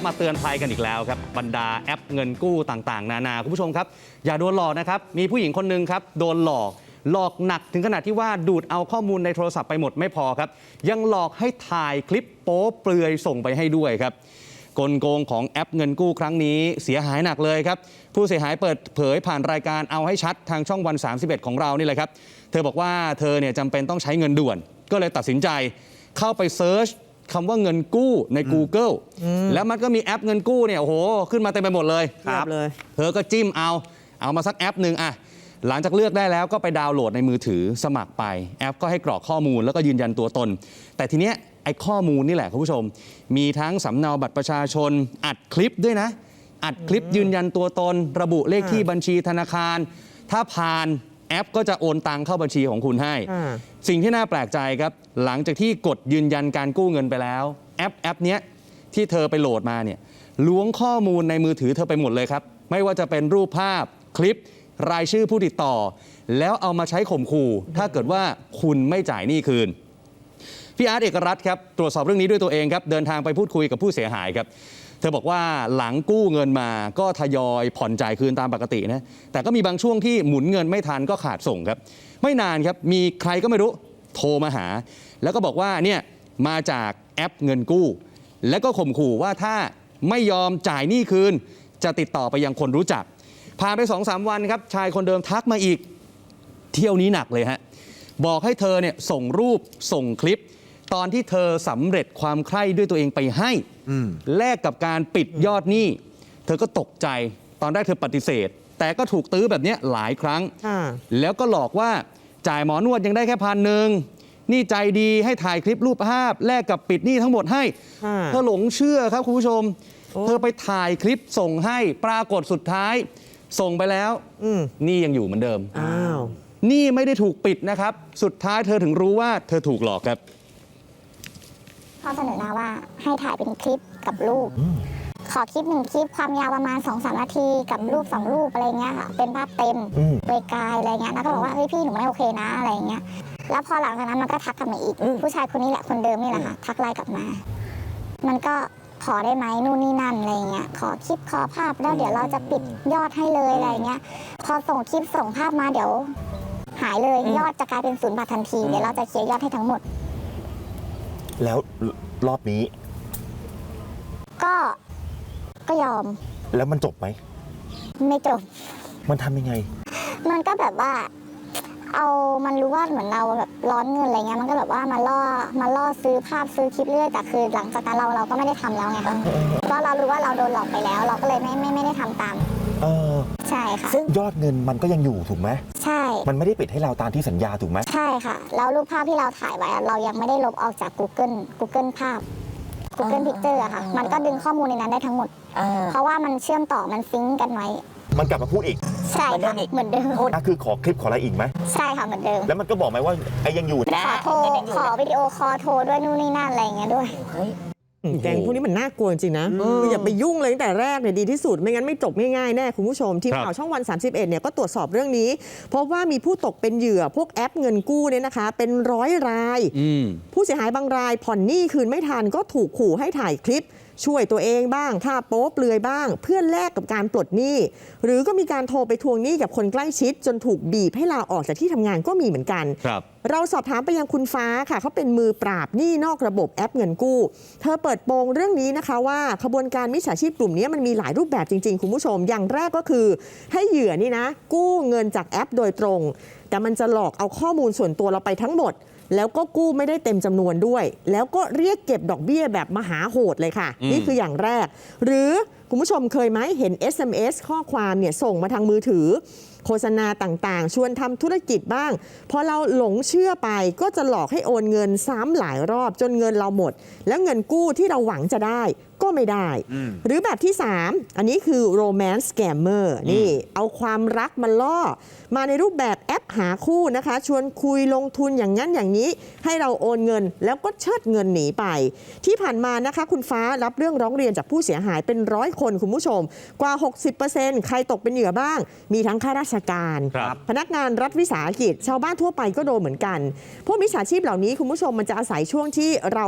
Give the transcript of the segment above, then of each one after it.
มาเตือนภัยกันอีกแล้วครับบรรดาแอปเงินกู้ต่างๆ นานาคุณผู้ชมครับ อย่าโดนหลอกนะครับมีผู้หญิงคนหนึ่งครับโดนหลอกหลอกหนักถึงขนาดที่ว่าดูดเอาข้อมูลในโทรศัพท์ไปหมดไม่พอครับ ยังหลอกให้ถ่ายคลิปโป๊เปลือยส่งไปให้ด้วยครับกลโกงของแอปเงินกู้ครั้งนี้เสียหายหนักเลยครับ ผู้เสียหายเปิดเผยผ่านรายการเอาให้ชัดทางช่องวัน 31 ของเรานี่แหละครับ เธอบอกว่าเธอเนี่ยจำเป็นต้องใช้เงินด่วน ก็เลยตัดสินใจเข้าไปเซิร์ช คำว่าเงินกู้ใน Google แล้วมันก็มีแอปเงินกู้เนี่ยโอ้โหขึ้นมาเต็มไปหมดเลยเทียบเลยเธอก็จิ้มเอาเอามาสักแอปหนึ่งอะหลังจากเลือกได้แล้วก็ไปดาวน์โหลดในมือถือสมัครไปแอปก็ให้กรอกข้อมูลแล้วก็ยืนยันตัวตน แต่ทีเนี้ยไอ้ข้อมูลนี่แหละคุณผู้ชม มีทั้งสำเนาบัตรประชาชน อัดคลิปด้วยนะ อัดคลิปยืนยันตัวตน ระบุเลขที่บัญชีธนาคาร ถ้าผ่าน แอปก็จะโอนตังเข้าบัญชีของคุณให้อ่าสิ่งที่น่าแปลกใจครับ หลังจากที่กดยืนยันการกู้เงินไปแล้ว แอปแอปเนี้ยที่เธอไปโหลดมาเนี่ยล้วงข้อมูลในมือถือเธอไปหมดเลยครับ ไม่ว่าจะเป็นรูปภาพคลิป รายชื่อผู้ติดต่อ แล้วเอามาใช้ข่มขู่ ถ้าเกิดว่าคุณไม่จ่ายหนี้คืนพี่อาร์ตเอกรัตน์ครับตรวจสอบเรื่องนี้ด้วยตัวเองครับเดินทางไปพูดคุยกับผู้เสียหายครับ เธอบอกว่าหลังกู้เงินมาก็ทยอยผ่อนจ่ายคืนตามปกตินะแต่ก็มีบางช่วงที่หมุนเงินไม่ทันก็ขาดส่งครับ ไม่นานครับมีใครก็ไม่รู้โทรมาหา แล้วก็บอกว่าเนี่ยมาจากแอปเงินกู้ แล้วก็ข่มขู่ว่าถ้าไม่ยอมจ่ายหนี้คืน จะติดต่อไปยังคนรู้จัก ผ่านไป2อสวันครับชายคนเดิมทักมาอีก เที่ยวนี้หนักเลยฮะบอกให้เธอเนี่ยส่งรูปส่งคลิป ตอนที่เธอสำเร็จความใคร่ด้วยตัวเองไปให้แลกกับการปิดยอดหนี้ เธอก็ตกใจ ตอนแรกเธอปฏิเสธ แต่ก็ถูกตื้อแบบเนี้ยหลายครั้งอ่าแล้วก็หลอกว่าจ่ายหมอนวดยังได้แค่พันหนึ่งนี่ใจดีให้ถ่ายคลิปรูปภาพ แลกกับปิดหนี้ทั้งหมดให้อ่าเธอหลงเชื่อครับคุณผู้ชมโอ้เธอไปถ่ายคลิปส่งให้ปรากฏสุดท้าย ส่งไปแล้วอืมหนี่ยังอยู่เหมือนเดิมอ้าวนี่ไม่ได้ถูกปิดนะครับ สุดท้ายเธอถึงรู้ว่าเธอถูกหลอกครับเขาเสนอมาว่าให้ถ่ายเป็นคลิปกับรูป ขอคลิปหนึ่งคลิปความยาวประมาณ2อสนาทีกับรูปสองรูปอะไรเงี้ยค่ะเป็นภาพเต็มอืมเปลือยกายอะไรเงี้ยแล้วก็บอกว่าเฮ้ยพี่หนูไม่โอเคนะอะไรเงี้ยแล้วพอหลังจากนั้นมันก็ทักกลับมาอีก ผู้ชายคนนี้แหละคนเดิมนี่แหละค่ะทักไลน์กลับมา มันก็ขอได้ไหมนู่นนี่นั่นอะไรเงี้ยขอคลิปขอภาพแล้วเดี๋ยวเราจะปิดยอดให้เลยอะไรเงี้ยพอส่งคลิปส่งภาพมาเดี๋ยว หายเลยยอดจะกลายเป็นศูนย์บาททันทีเดี๋ยวเราจะเคลียร์ยอดให้ทั้งหมด แล้วรอบนี้ ก็ก็ยอม แล้วมันจบไหม ไม่จบ มันทำยังไง มันก็แบบว่า เอามันรู้ว่าเหมือนเราแบบร้อนเงินอะไรเงี้ยมันก็แบบว่ามาล่อมาล่อซื้อภาพซื้อคลิปเรื่อยแต่คือหลังจากนั้นเราเราก็ไม่ได้ทำแล้วไงเพราะเรารู้ว่าเราโดนหลอกไปแล้ว เราก็เลยไม่ไม่ไม่ได้ทำตาม เออ ใช่ค่ะ ซึ่งยอดเงินมันก็ยังอยู่ถูกไหมใช่ มันไม่ได้ปิดให้เราตามที่สัญญาถูกไหมใช่ค่ะ แล้วรูปภาพที่เราถ่ายไว้อะเรายังไม่ได้ลบออกจาก Google Google ภาพ Google Picture อะค่ะ มันก็ดึงข้อมูลในนั้นได้ทั้งหมดเพราะว่ามันเชื่อมต่อมันซิงก์กันไว้ มันกลับมาพูดอีกใช่ค่ะ เหมือนเดิม อะคือขอคลิปขออะไรอีกไหมใช่ค่ะ เหมือนเดิม แล้วมันก็บอกไหมว่าไอ้ยังอยู่ขอโทรขอวิดีโอคอลโทรด้วยนู่นนี่นั่นอะไรอย่างเงี้ยด้วย แกงพวกนี้มันน่ากลัวจริงๆนะคืออย่าไปยุ่งเลยตั้งแต่แรกเนี่ยดีที่สุด ไม่งั้นไม่จบง่ายๆแน่คุณผู้ชม ทีมครับข่าวช่องวัน 31เนี่ยก็ตรวจสอบเรื่องนี้ เพราะว่ามีผู้ตกเป็นเหยื่อพวกแอปเงินกู้เนี่ยนะคะ เป็นร้อยรายอืมผู้เสียหายบางรายผ่อนหนี้คืนไม่ทันก็ถูกขู่ให้ถ่ายคลิป ช่วยตัวเองบ้างท่าโป๊เปลือยบ้าง เพื่อแลกกับการปลดหนี้ หรือก็มีการโทรไปทวงหนี้กับคนใกล้ชิด จนถูกบีบให้ลาออกจากที่ทำงานก็มีเหมือนกันครับเราสอบถามไปยังคุณฟ้าค่ะเขาเป็นมือปราบหนี้นอกระบบแอปเงินกู้ เธอเปิดโปงเรื่องนี้นะคะว่าขบวนการมิจฉาชีพกลุ่มนี้มันมีหลายรูปแบบจริง ๆ คุณผู้ชม อย่างแรกก็คือ ให้เหยื่อนี่นะ กู้เงินจากแอปโดยตรง แต่มันจะหลอกเอาข้อมูลส่วนตัวเราไปทั้งหมด แล้วก็กู้ไม่ได้เต็มจำนวนด้วย แล้วก็เรียกเก็บดอกเบี้ยแบบมหาโหดเลยค่ะอืมนี่คืออย่างแรก หรือคุณผู้ชมเคยไหมเห็น SMS ข้อความเนี่ยส่งมาทางมือถือ โฆษณาต่างๆ ชวนทำธุรกิจบ้าง พอเราหลงเชื่อไปก็จะหลอกให้โอนเงินซ้ำหลายรอบจนเงินเราหมด แล้วเงินกู้ที่เราหวังจะได้ก็ไม่ได้ หรือแบบที่ 3 อันนี้คือ romance scammer นี่เอาความรักมาล่อ มาในรูปแบบ แอปหาคู่นะคะ ชวนคุยลงทุนอย่างนั้นอย่างนี้ ให้เราโอนเงิน แล้วก็เชิดเงินหนีไป ที่ผ่านมานะคะ คุณฟ้ารับเรื่องร้องเรียนจากผู้เสียหายเป็นร้อยคนคุณผู้ชม กว่า 60%ใครตกเป็นเหยื่อบ้าง มีทั้งข้าราชการ ครับ พนักงานรัฐวิสาหกิจ ชาวบ้านทั่วไปก็โดนเหมือนกัน พวกมิจฉาชีพเหล่านี้คุณผู้ชมมันจะอาศัยช่วงที่เรา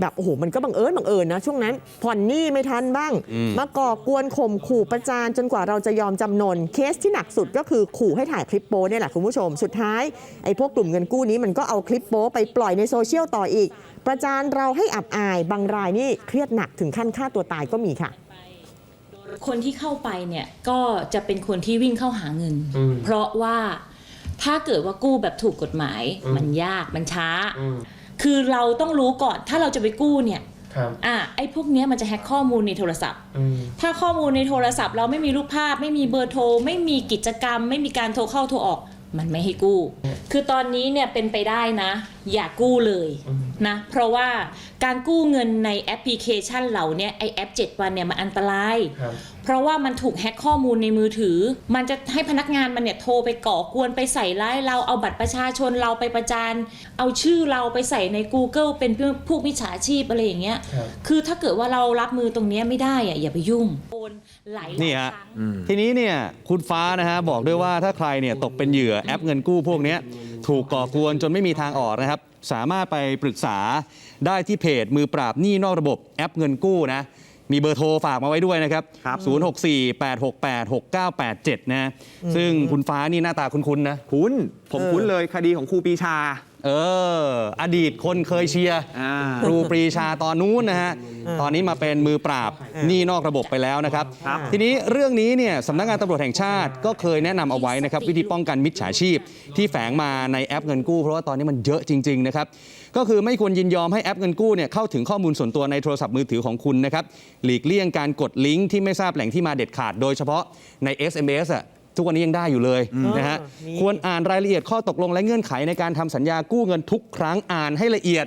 แบบโอ้โหมันก็บังเอิญบังเอิญนะช่วงนั้น ผ่อนหนี้ไม่ทันบ้าง มาก่อกวนข่มขู่ประจานจนกว่าเราจะยอมจำนนเคสที่หนักสุดก็คือขู่ให้ถ่ายคลิปโป๊เนี่ยแหละคุณผู้ชม สุดท้ายไอ้พวกกลุ่มเงินกู้นี้มันก็เอาคลิปโป๊ไปปล่อยในโซเชียลต่ออีก ประจานเราให้อับอาย บางรายนี่เครียดหนักถึงขั้นฆ่าตัวตายก็มีค่ะคนที่เข้าไปเนี่ยก็จะเป็นคนที่วิ่งเข้าหาเงินอืมเพราะว่าถ้าเกิดว่ากู้แบบถูกกฎหมายอืมมันยากมันช้าอืมคือเราต้องรู้ก่อนถ้าเราจะไปกู้เนี่ยครับอะไอ้พวกเนี้ยมันจะแฮ็กข้อมูลในโทรศัพท์อืมถ้าข้อมูลในโทรศัพท์ เราไม่มีรูปภาพ ไม่มีเบอร์โทร ไม่มีกิจกรรม ไม่มีการโทรเข้าโทรออก มันไม่ให้กู้ คือตอนนี้เนี่ยเป็นไปได้นะ อย่ากู้เลยอืมนะ เพราะว่าการกู้เงินในแอปพลิเคชันเหล่าเนี้ยไอแอป 7 วันเนี่ยมันอันตรายครับเพราะว่ามันถูกแฮ็กข้อมูลในมือถือ มันจะให้พนักงานมันเนี่ยโทรไปก่อกวนไปใส่ร้ายเราเอาบัตรประชาชนเราไปประจาน เอาชื่อเราไปใส่ใน Google เป็นพวกมิจฉาชีพอะไรอย่างเงี้ยครับคือถ้าเกิดว่าเรารับมือตรงเนี้ยไม่ได้อะอย่าไปยุ่งโอน หลายๆนี่ฮะ ครั้ง ทีนี้เนี่ยคุณฟ้านะฮะบอกด้วยว่าถ้าใครเนี่ยตกเป็นเหยื่อแอปเงินกู้พวกเนี้ยถูกก่อกวนจนไม่มีทางออกนะครับ สามารถไปปรึกษาได้ที่เพจมือปราบหนี้นอกระบบแอปเงินกู้นะ มีเบอร์โทรฝากมาไว้ด้วยนะครับครับ064-868-6987 นะ ซึ่งคุณฟ้านี่หน้าตาคุ้นๆนะ คุ้นผมคุ้นเลยคดีของครูปรีชา เออ อดีตคนเคยเชียร์อ่าครูปรีชาตอนนู้นนะฮะ ตอนนี้มาเป็นมือปราบหนี้นอกระบบไปแล้วนะครับครับ ทีนี้เรื่องนี้เนี่ยสำนักงานตำรวจแห่งชาติก็เคยแนะนำเอาไว้นะครับ วิธีป้องกันมิจฉาชีพ ที่แฝงมาในแอปเงินกู้ เพราะว่าตอนนี้มันเยอะจริง ๆ นะครับ ก็คือไม่ควรยินยอมให้แอปเงินกู้เนี่ยเข้าถึงข้อมูลส่วนตัวในโทรศัพท์มือถือของคุณนะครับหลีกเลี่ยงการกดลิงก์ที่ไม่ทราบแหล่งที่มาเด็ดขาดโดยเฉพาะใน SMS อะ ทุกวันนี้ยังได้อยู่เลยนะฮะมีควรอ่านรายละเอียดข้อตกลงและเงื่อนไขในการทำสัญญากู้เงินทุกครั้งอ่านให้ละเอียด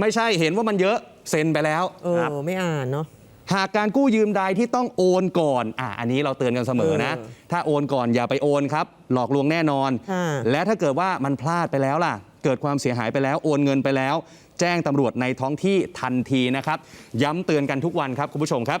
ไม่ใช่เห็นว่ามันเยอะเซ็นไปแล้ว เออ ไม่อ่านเนาะ หากการกู้ยืมใดที่ต้องโอนก่อน อะอันนี้เราเตือนกันเสมอนะ เออถ้าโอนก่อนอย่าไปโอนครับ หลอกลวงแน่นอน ค่ะ และถ้าเกิดว่ามันพลาดไปแล้วล่ะ เกิดความเสียหายไปแล้ว โอนเงินไปแล้ว แจ้งตำรวจในท้องที่ทันทีนะครับ ย้ำเตือนกันทุกวันครับคุณผู้ชมครับ